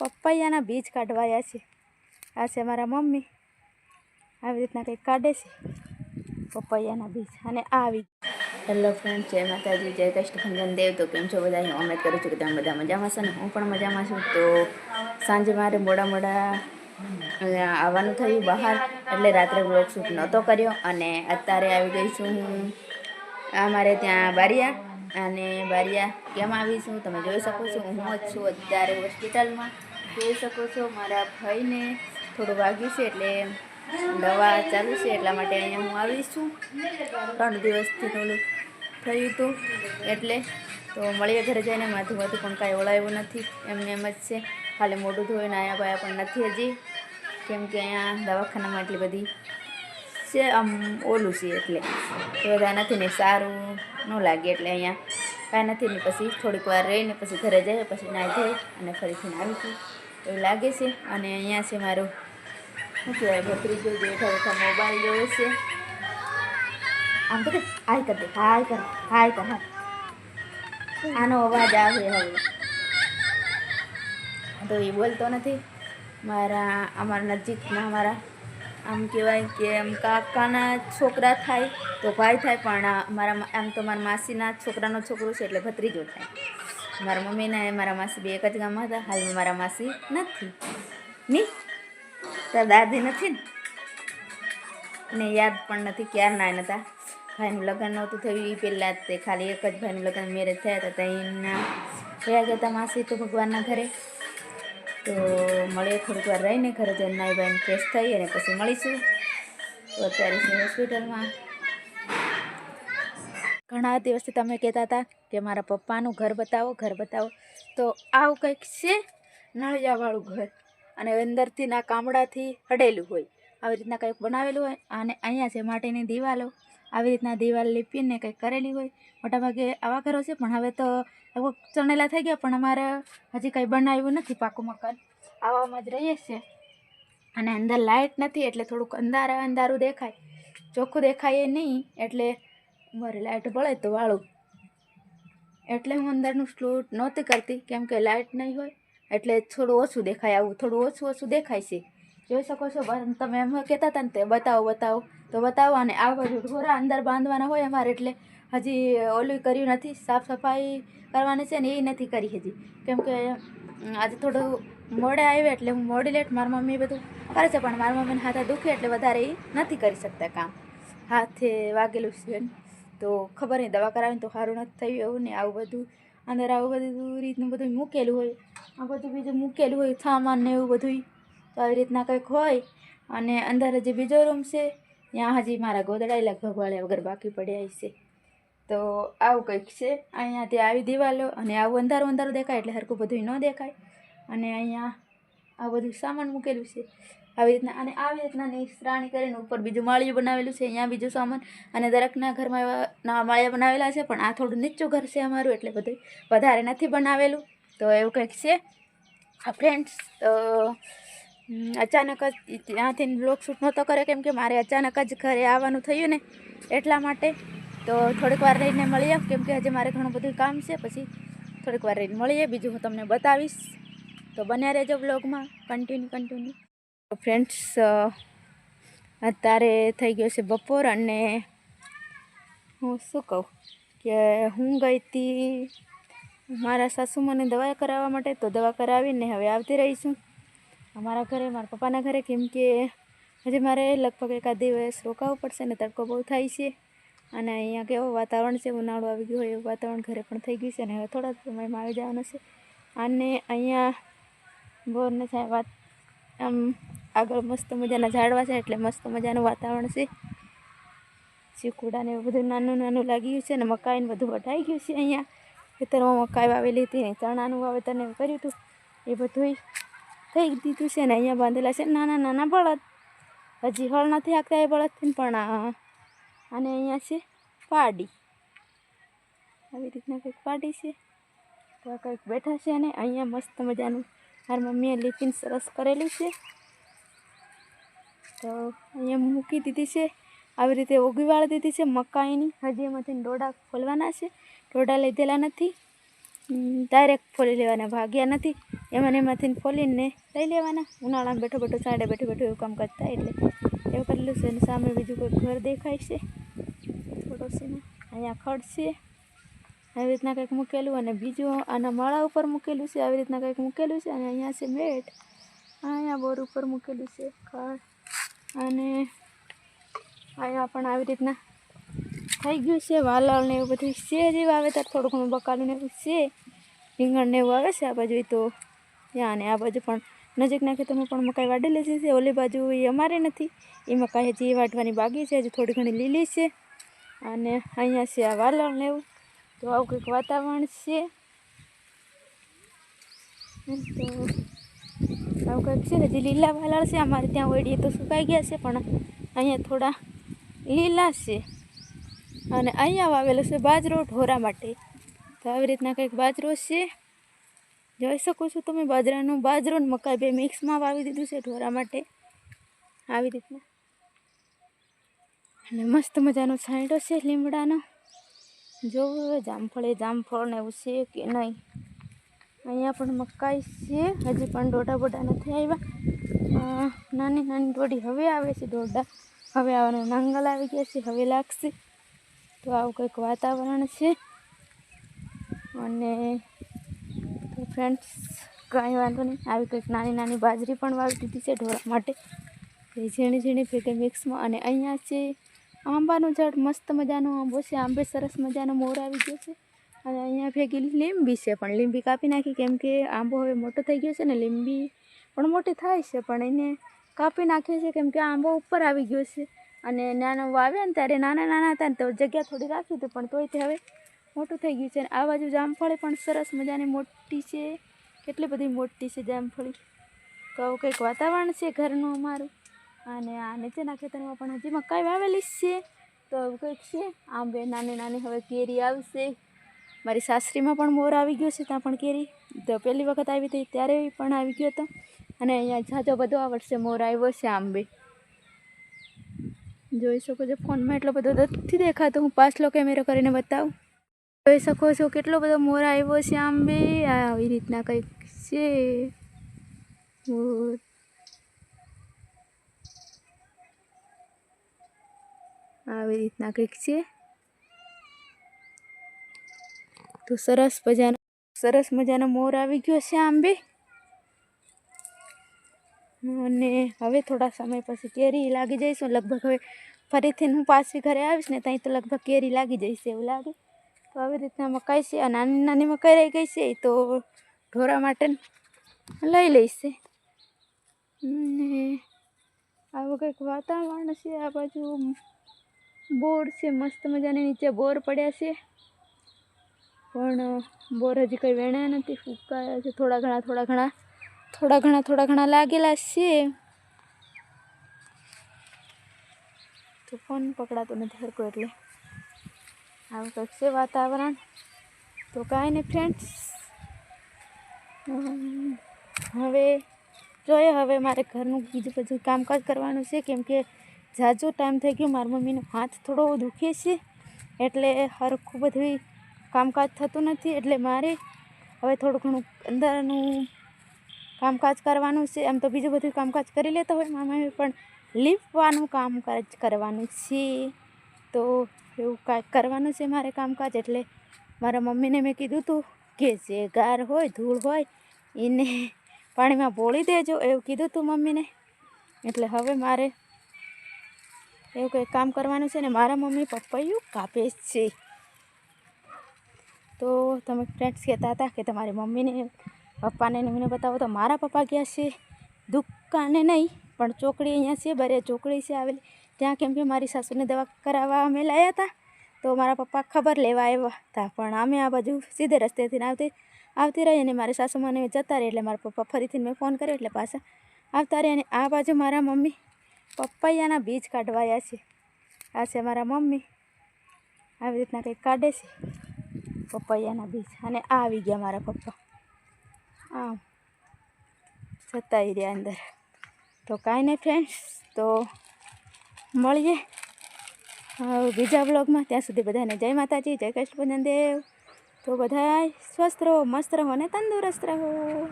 પપૈયાના બીજ કાઢવાયા છે. આ છે મારા મમ્મી. આવી રીતના કંઈક કાઢે છે પપૈયાના બીજ. અને આ આવી હેલો ફ્રેન્ડ જય માતાજી, જય કષ્ટભંજન દેવ. તો કેમ છો બધા? હું ઉમેદ કરું છું કે તમે બધા મજામાં છો ને? હું પણ મજામાં છું. તો સાંજે મારે મોડા મોડા આવવાનું થયું બહાર, એટલે રાત્રે બ્લોગ શૂટ નહોતો કર્યો. અને અત્યારે આવી ગઈ છું હું. અમારે ત્યાં બારિયા અને બારિયા, કેમ આવી છું તમે જોઈ શકો છો. હું જ છું અત્યારે હોસ્પિટલમાં જોઈ શકો છો, મારા ભાઈને થોડું વાગ્યું છે એટલે દવા ચાલુ છે, એટલા માટે અહીંયા હું આવી છું. ત્રણ દિવસથી થોડું થયું હતું એટલે તો મળીએ ઘરે જઈને માથું માથું પણ કાંઈ ઓળાયું નથી, એમને એમ જ છે. ખાલી મોઢું ધોઈને આયા પાયા પણ નથી હજી, કેમ કે અહીંયા દવાખાનામાં એટલી બધી છે, આમ ઓલું છે એટલે. તો બધા નથી ને સારું ન લાગે એટલે અહીંયા કાંઈ નથી, ને પછી થોડીક વાર રહીને પછી ઘરે જઈએ પછી નાહી ધોઈ અને ફરીથી આવીશું એવું લાગે છે. અને અહીંયા છે મારું, શું કહેવાય, ભત્રીજો બેઠા બેઠા મોબાઈલ જોવે છે. આમ તો હાય કર દે, હાય કર હાય કર હા આનો અવાજ આવે હવે. તો એ બોલતો નથી. મારા, અમારા નજીકમાં મારા આમ કહેવાય કે આમ કાકાના છોકરા થાય તો ભાઈ થાય, પણ મારા આમ તો મારા માસીના છોકરાનો છોકરો છે એટલે ભત્રીજો થાય. મારા મમ્મીને મારા માસી બે એક જ ગામમાં હતા, હાલમાં મારા માસી નથી. ની? તાર દાદી નથી ને? યાદ પણ નથી ક્યારના નહોતા ભાઈનું લગ્ન નહોતું થયું એ પહેલાં જ તે ખાલી એક જ ભાઈનું લગ્ન મેરેજ થયા હતા ત્યાં ગયા ગયા હતા માસી તો ભગવાનના ઘરે. તો મળીએ થોડીક વાર રહીને ઘરે જઈને નાઈ ભાઈને ફ્રેશ થઈ અને પછી મળીશું. તો અત્યારે છે હોસ્પિટલમાં ઘણા દિવસથી તમે કહેતા હતા કે મારા પપ્પાનું ઘર બતાવો ઘર બતાવો. તો આવું કંઈક છે? નળિયાવાળું ઘર. અને અંદરથી ના કામડાથી હડેલું હોય. આવી રીતના કંઈક બનાવેલું હોય. અને અહીંયા છે માટીની દિવાલો. આવી રીતના દિવાલ લીપીને કંઈક કરેલી હોય. મોટાભાગે આવા ઘરો છે, પણ હવે તો લગભગ ચણેલા થઈ ગયા, પણ અમારે હજી કંઈ બનાવ્યું નથી પાકું મકાન. આવામાં જ રહીએ છીએ. અને અંદર લાઇટ નથી, એટલે થોડુંક અંધારા અંધારું દેખાય. ચોખ્ખું દેખાય નહીં, એટલે મારે લાઇટ બળે તો વાળું. એટલે હું અંદરનું સ્લૂટ નહોતી કરતી, કેમ કે લાઇટ નહીં હોય, એટલે થોડું ઓછું દેખાય આવું, થોડું ઓછું ઓછું દેખાય છે. જોઈ શકો છો તમે એમ કહેતા હતા ને તે, બતાવો બતાવો. તો બતાવો અને આ બધું ઢોરા અંદર બાંધવાના હોય અમારે એટલે હજી ઓલું કર્યું નથી, સાફ સફાઈ કરવાની છે ને એ નથી કરી હજી. કેમ કે આજે થોડું મોડે આવ્યા એટલે હું મોડી લેટ મારી મમ્મી બધું કરે છે, પણ મારી મમ્મીને હાથે દુખે એટલે વધારે એ નથી કરી શકતા કામ. હાથે વાગેલું છે. તો ખબર નહીં, દવા કરાવીને તો સારું નથી થયું એવું ને આવું બધું. અંદર આવું બધું રીતનું બધું મૂકેલું હોય, આ બધું બીજું મૂકેલું હોય, સામાન ને એવું બધું આવી રીતના કંઈક હોય અને અંદર હજી બીજો રૂમ છે, ત્યાં હજી મારા ગોદડા લગભગ વગર બાકી પડ્યા છે તો આવું કંઈક છે. અહીંયાથી આવી દિવાલો અને આવું અંધારું અંધારું દેખાય એટલે હરખું બધું ન દેખાય. અને અહીંયા આ બધું સામાન મૂકેલું છે. આવી રીતના અને આવી રીતના નિસરાણી કરીને ઉપર બીજું માળિયું બનાવેલું છે. અહીંયા બીજું સામાન અને દરેકના ઘરમાં એવા ના માળિયા બનાવેલા છે, પણ આ થોડું નીચું ઘર છે અમારું એટલે બધું વધારે નથી બનાવેલું. તો એવું કંઈક છે. આ ફ્રેન્ડ્સ અચાનક જ ત્યાંથી બ્લોગ શૂટ નહોતો કર્યો, કેમ કે મારે અચાનક જ ઘરે આવવાનું થયું ને એટલા માટે. તો થોડીક વાર રહીને મળીએ, કેમ કે હજી મારે ઘણું બધું કામ છે, પછી થોડીક વાર રહીને મળીએ. બીજું હું તમને બતાવીશ. તો બન્યા રહેજો બ્લોગમાં કન્ટિન્યુ કન્ટિન્યુ ફ્રેન્ડ્સ અત્યારે થઈ ગયો છે બપોર અને હું શું કહું કે હું ગઈ હતી મારા સાસુ મને દવા કરાવવા માટે, તો દવા કરાવીને હવે આવતી રહી છું અમારા ઘરે, મારા પપ્પાના ઘરે કેમ કે હજી મારે લગભગ એકાદ દિવસ રોકાવું પડશે ને તડકો બહુ થાય છે. અને અહીંયા કેવું વાતાવરણ છે, ઉનાળો આવી ગયો હોય એવું વાતાવરણ ઘરે પણ થઈ ગયું છે અને હવે થોડા સમયમાં આવી જવાનું છે. અને અહીંયા બોરને થાય વાત, આમ આગળ મસ્ત મજાના ઝાડવા છે એટલે મસ્ત મજાનું વાતાવરણ છે. ચીકુડાને એવું બધું નાનું નાનું લાગી ગયું છે અને મકાઈ ને બધું વઢાઈ ગયું છે અહીંયા. ખેતરમાં મકાઈ વાવેલી હતી ચણાનું વાવેતરને કર્યું હતું. એ બધું થઈ દીધું છે ને અહીંયા બાંધેલા છે. નાના નાના બળદ. હજી હળ નથી હાંકતા એ બળદથી પણ અને અહીંયા છે પાડી. આવી રીતના કંઈક પાડી છે. તો કંઈક બેઠા છે અને અહીંયા મસ્ત મજાનું મારી મમ્મીએ લીપીને સરસ કરેલી છે. તો અહીંયા મૂકી દીધી છે. આવી રીતે ઓગી વાળી દીધી છે મકાઈની. હજી એમાંથી ડોડા ખોલવાના છે. ડોડા લીધેલા નથી. ડાયરેક્ટ ખોલી લેવાના, ભાગ્યા નથી. એમાં એમાંથી ફોલીને લઈ લેવાના. ઉનાળામાં બેઠો બેઠો સાડે બેઠો બેઠો એવું કામ કરતા એટલે એવું કરેલું છે અને સામે બીજું કોઈ ઘર દેખાય છે. ને અહીંયા ખડ છે. આવી રીતના કંઈક મૂકેલું અને બીજું આના માળા ઉપર મૂકેલું છે. આવી રીતના કંઈક મૂકેલું છે અને અહીંયા છે મેટ. અહીંયા બોર ઉપર મૂકેલું છે ખડ. અને અહીંયા પણ આવી રીતના થઈ ગયું છે. વાલાળ ને એવું બધું છે. હજી વાવેતર થોડું ઘણું બકાલું ને એવું છે. રીંગણ ને એવું આવે છે આ બાજુ તો. ત્યાં અને આ બાજુ પણ નજીકના ખેતરમાં પણ મકાઈ વાઢેલી છે ઓલી બાજુ એ અમારે નથી. એ મકાઈ હજી વાઢવાની બાકી છે, હજી થોડી ઘણી લીલી છે. અને અહીંયા છે આ વાલણ એવું. તો આવું કંઈક વાતાવરણ છે. તો આવું કંઈક છે હજી લીલા વાલળ છે. અમારે ત્યાં ઓળીએ તો સુકાઈ ગયા છે, પણ અહીંયા થોડા લીલા છે. અને અહીંયા વાવેલો છે બાજરો ઢોરા માટે. તો આવી રીતના કંઈક બાજરો છે. જોઈ શકો છો તમે બાજરાનું બાજરો ને મકાઈ બે મિક્સમાં વાવી દીધું છે ઢોરા માટે. આવી રીતના. અને મસ્ત મજાનો છાંયડો છે લીમડાનો. જો, જામફળે જામફળ ને એવું છે કે નહીં? અહીંયા પણ મકાઈ છે. હજી પણ દોડા બોડા નથી આવ્યા. નાની નાની દોડી હવે આવે છે દોડા હવે આવવાનો નાંગલ આવી ગયા છે, હવે લાગશે. તો આવું કંઈક વાતાવરણ છે. અને ફ્રેન્ડ્સ કાંઈ વાંધો નહીં. આવી કંઈક નાની નાની બાજરી પણ વાવી દીધી છે ઢોરા માટે. એ ઝીણી ઝીણી ભેગી મિક્સમાં અને અહીંયા છે આંબાનું ઝાડ. મસ્ત મજાનો આંબો છે. આંબે સરસ મજાનો મોર આવી ગયો છે. અને અહીંયા ભેગી લીંબી છે, પણ લીંબી કાપી નાખી કેમ કે આંબો હવે મોટો થઈ ગયો છે ને લીંબી પણ મોટી થાય છે, પણ એને કાપી નાખીએ છે કેમ કે આંબો ઉપર આવી ગયો છે. અને નાનો વાવ્યા ને ત્યારે નાના નાના હતા ને તો જગ્યા થોડી રાખી હતી, પણ તોય તે હવે મોટું થઈ ગયું છે અને આ બાજુ જામફળી પણ સરસ મજાની મોટી છે. કેટલી બધી મોટી છે જામફળી. તો કંઈક વાતાવરણ છે ઘરનું અમારું. અને આ નીચેના ખેતરમાં પણ હજી મકાઈ વાવેલી છે. તો આવું કંઈક છે. આંબે નાની નાની હવે કેરી આવશે. મારી સાસરીમાં પણ મોર આવી ગયો છે, ત્યાં પણ કેરી. તો પહેલી વખત આવી હતી, ત્યારે પણ આવી ગયો હતો. અને અહીંયા જાજો બધો આ વર્ષે મોર આવ્યો છે આંબે જોઈ શકો છો ફોનમાં એટલો બધો નથી દેખાતો. હું પાછલો કેમેરો કરીને બતાવું. જોઈ શકો છો, કેટલો બધો મોર આવ્યો છે આંબે આ આવી રીતના કંઈક છે. આવી રીતના કંઈક છે. તો સરસ મજાનો સરસ મજાનો મોર આવી ગયો છે આંબે અને હવે થોડા સમય પછી કેરી લાગી જઈશું. લગભગ હવે ફરીથી હું પાછી ઘરે આવીશ ને ત્યાં તો લગભગ કેરી લાગી જઈશે એવું લાગે. તો આવી રીતના મકાઈ છે આ નાની નાની મકાઈ રહી ગઈ છે તો ઢોરા માટે લઈ લઈશે. ને આવું કંઈક વાતાવરણ છે, આ બાજુ બોર છે, મસ્ત મજાની નીચે બોર પડ્યા છે. પણ બોર હજી કંઈ વેણ્યા નથી, ફૂંકાયા છે, થોડા ઘણા થોડા ઘણા થોડા ઘણા થોડા ઘણા લાગેલા છે. તો ફોન પકડાતો નથી હરકો એટલે. આવું કંઈક છે વાતાવરણ. તો કાંઈ નહીં ફ્રેન્ડ્સ હવે જોઈએ, હવે મારે ઘરનું બીજું બધું કામકાજ કરવાનું છે. કેમ કે ઝાઝો ટાઈમ થઈ ગયો, મારી મમ્મીનો હાથ થોડો દુખે છે. એટલે હરખું બધું કામકાજ થતું નથી. એટલે મારે હવે થોડું ઘણું અંદરનું કામકાજ કરવાનું છે. એમ તો બીજું બધું કામકાજ કરી લેતા હોય મામાએ પણ લીપવાનું કામકાજ કરવાનું છે. તો એવું કાંઈક કરવાનું છે મારે કામકાજ? એટલે મારા મમ્મીને મેં કીધું હતું કે જે ગાર હોય, ધૂળ હોય, એને પાણીમાં બોળી દેજો એવું કીધું હતું મમ્મીને. એટલે હવે મારે એવું કંઈક કામ કરવાનું છે ને મારા મમ્મી પપૈયું કાપે છે. તો તમે ફ્રેન્ડ્સ કહેતા હતા કે તમારી મમ્મીને, પપ્પાને મને બતાવો તો મારા પપ્પા ગયા છે. દુકાને નહીં, પણ ચોકડી અહીંયા છે, બરે ચોકડી છે આવેલી. ત્યાં કેમ કે મારી સાસુને દવા કરાવવા અમે લાવ્યા હતા. તો મારા પપ્પા ખબર લેવા આવ્યા હતા. પણ અમે આ બાજુ સીધે રસ્તેથી આવતી આવતી રહી અને મારી સાસુ મને જતા રહી એટલે મારા પપ્પા ફરીથી મેં ફોન કર્યો એટલે પાછા આવતા રહી અને આ બાજુ મારા મમ્મી પપૈયાના બીજ કાઢવાયા છે. આ છે મારા મમ્મી. આવી રીતના કંઈક કાઢે છે પપૈયાના બીજ. અને આવી ગયા મારા પપ્પા. આમ જતા રહ્યા અંદર. તો કાંઈ નહીં ફ્રેન્ડ્સ તો મળીએ. બીજા બ્લોગમાં. ત્યાં સુધી બધાને જય માતાજી, જય કૃષ્ણ દેવ. તો બધા સ્વસ્થ રહો, મસ્ત રહો અને તંદુરસ્ત રહો.